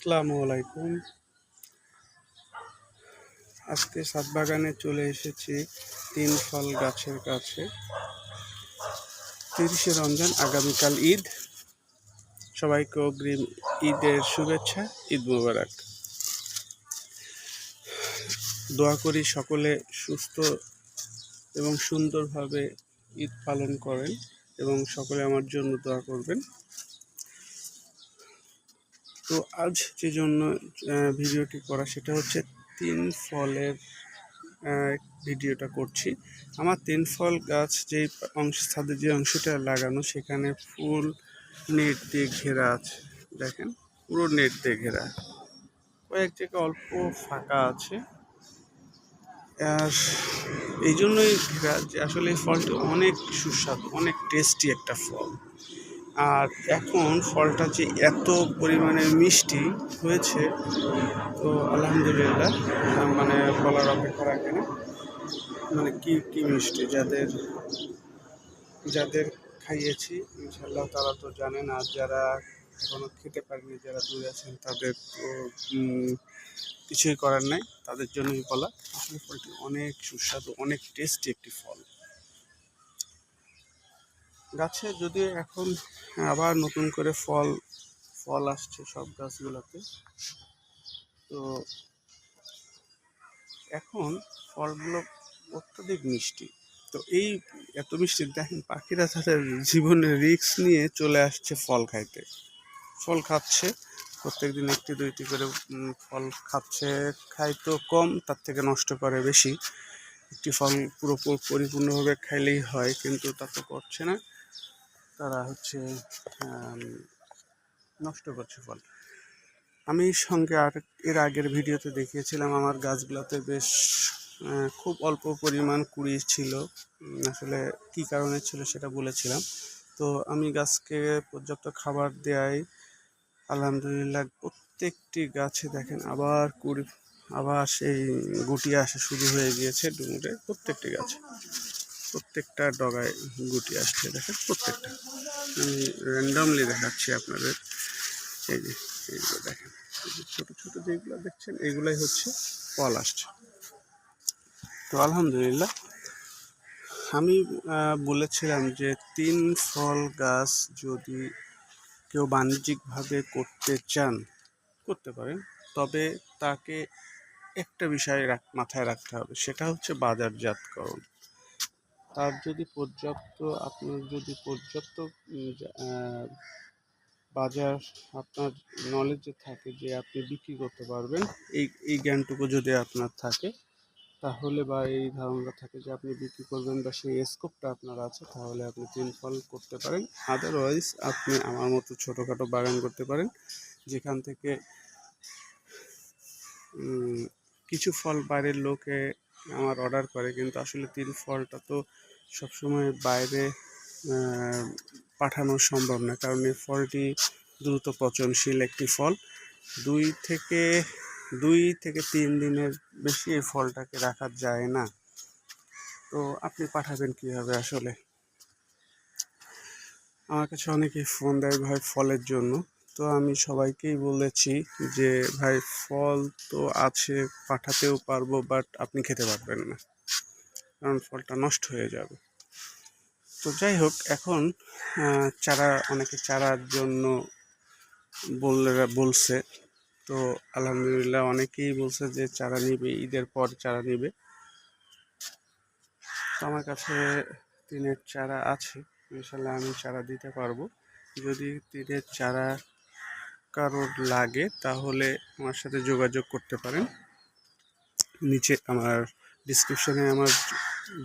আসসালামু আলাইকুম। আজকে সাত বাগানে চলে এসেছি তিন ফল গাছের কাছে। তিরিশে রমজান, আগামীকাল ঈদ। সবাইকে অগ্রিম ঈদের শুভেচ্ছা, ঈদ মুবারক। দোয়া করি সকলে সুস্থ এবং সুন্দরভাবে ঈদ পালন করেন এবং সকলে আমার জন্য দোয়া করবেন। তো আজ যে জন্য ভিডিওটি করা সেটা হচ্ছে তিন ফলের ভিডিওটা করছি। আমার তিন ফল গাছ যে অংশ ছাদের যে অংশটা লাগানো, সেখানে ফুল নেট দিয়ে ঘেরা আছে। দেখেন, পুরো নেট দিয়ে ঘেরা। কয়েক জায়গায় অল্প ফাঁকা আছে। আর এই জন্যই ঘেরা যে আসলে এই ফলটি অনেক সুস্বাদু, অনেক টেস্টি একটা ফল। আর এখন ফলটা যে এত পরিমাণে মিষ্টি হয়েছে, তো আলহামদুলিল্লাহ মানে বলার অপেক্ষা রাখে না মানে কি কি মিষ্টি যাদের যাদের খাইয়েছি ইনশাল্লাহ তারা তো জানেন, আর যারা এখনও খেতে পারেনি, যারা দূরে আছেন, তাদের তো কিছুই করার নাই। তাদের জন্যই বলা, আসলে ফলটি অনেক সুস্বাদু, অনেক টেস্টি একটি ফল। গাছে যদি এখন আবার নতুন করে ফল ফল আসছে সব গাছগুলোতে, তো এখন ফলগুলো অত্যাধিক মিষ্টি। তো এই এত মিষ্টি, দেখেন পাখিরা তাদের জীবনে রিস্ক নিয়ে চলে আসছে ফল খাইতে। ফল খাচ্ছে, প্রত্যেক দিন একটি দুইটি করে ফল খাচ্ছে, খাই তো কম, তার থেকে নষ্ট করে বেশি। একটি ফল পুরো প- পরিপূর্ণভাবে খাইলেই হয়, কিন্তু তা তো করছে না। তারা হচ্ছে নষ্ট করছে ফল। আমি সঙ্গে আর এর আগের ভিডিওতে দেখিয়েছিলাম, আমার গাছগুলোতে বেশ খুব অল্প পরিমাণ কুড়ি ছিল। আসলে কী কারণে ছিল সেটা বলেছিলাম। তো আমি গাছকে পর্যাপ্ত খাবার দেয়াই আলহামদুলিল্লাহ প্রত্যেকটি গাছে দেখেন আবার কুড়ি, আবার সেই গুটি আসা শুরু হয়ে গিয়েছে ডুমুরে প্রত্যেকটি গাছে। প্রত্যেকটা ডগায় গুটি আসছে, দেখেন প্রত্যেকটা। আমি র্যান্ডমলি দেখাচ্ছি আপনাদের। এই যে এইগুলো দেখেন ছোটো ছোটো যেগুলো দেখছেন, এগুলাই হচ্ছে ফল আসছে তো আলহামদুলিল্লাহ, আমি বলেছিলাম যে তিন ফল গাছ যদি কেউ বাণিজ্যিকভাবে করতে চান, করতে পারেন। তবে তাকে একটা বিষয় মাথায় রাখতে হবে, সেটা হচ্ছে বাজারজাতকরণ। তার যদি পর্যাপ্ত, আপনার যদি পর্যাপ্ত বাজার আপনার নলেজে থাকে যে আপনি বিক্রি করতে পারবেন, এই এই জ্ঞানটুকু যদি আপনার থাকে, তাহলে বা এই ধারণা থাকে যে আপনি বিক্রি করবেন বা সেই স্কোপটা আপনার আছে, তাহলে আপনি তিন ফল করতে পারেন। আদারওয়াইজ আপনি আমার মতো ছোটোখাটো বাগান করতে পারেন, যেখান থেকে কিছু ফল বাইরের লোকে আমার অর্ডার করে, কিন্তু আসলে তিন ফলটা তো সবসময় বাইরে পাঠানো সম্ভব না। কারণ এই ফলটি দ্রুত পচনশীল একটি ফল। দুই থেকে দুই থেকে তিন দিনের বেশি এই ফলটাকে রাখা যায় না। তো আপনি পাঠাবেন কীভাবে আসলে? আমার কাছে অনেকেই ফোন দেয় ভাই ফলের জন্য। তো আমি সবাইকেই বলেছি যে, ভাই, ফল তো আছে, পাঠাতেও পারব বাট আপনি খেতে পারবেন না। কারণ ফলটা নষ্ট হয়ে যাবে। তো যাই হোক, এখন চারা, অনেকে চারার জন্য বললে, বলছে। তো আলহামদুলিল্লাহ অনেকেই বলছে যে, চারা নিবে, ঈদের পর চারা নিবে। তো আমার কাছে তিনের চারা আছে। ইনশাল্লাহ আমি চারা দিতে পারব। যদি তিনের চারা কারোর লাগে, তাহলে আমার সাথে যোগাযোগ করতে পারেন। নিচে আমার ডিসক্রিপশনে আমার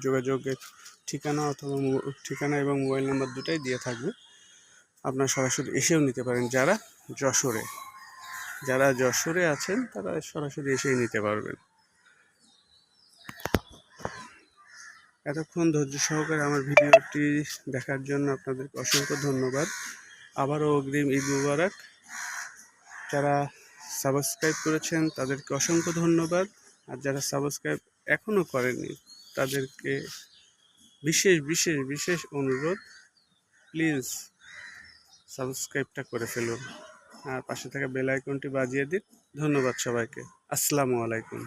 যোগাযোগের ঠিকানা অথবা ঠিকানা এবং মোবাইল নাম্বার দুটাই দিয়ে থাকবে। আপনার সরাসরি এসেও নিতে পারেন। যারা যশোরে যারা যশোরে আছেন, তারা সরাসরি এসেই নিতে পারবেন। এতক্ষণ ধৈর্য সহকারে আমার ভিডিওটি দেখার জন্য আপনাদেরকে অসংখ্য ধন্যবাদ। আবারও অগ্রিম ঈদ মুবারক। যারা সাবস্ক্রাইব করেছেন, তাদেরকে অসংখ্য ধন্যবাদ। আর যারা সাবস্ক্রাইব এখনও করেনি তাদেরকে বিশেষ বিশেষ বিশেষ অনুরোধ প্লিজ সাবস্ক্রাইবটা করে ফেলুন। আর পাশে থাকা বেল আইকনটি বাজিয়ে দিন। ধন্যবাদ সবাইকে। আসসালামু আলাইকুম।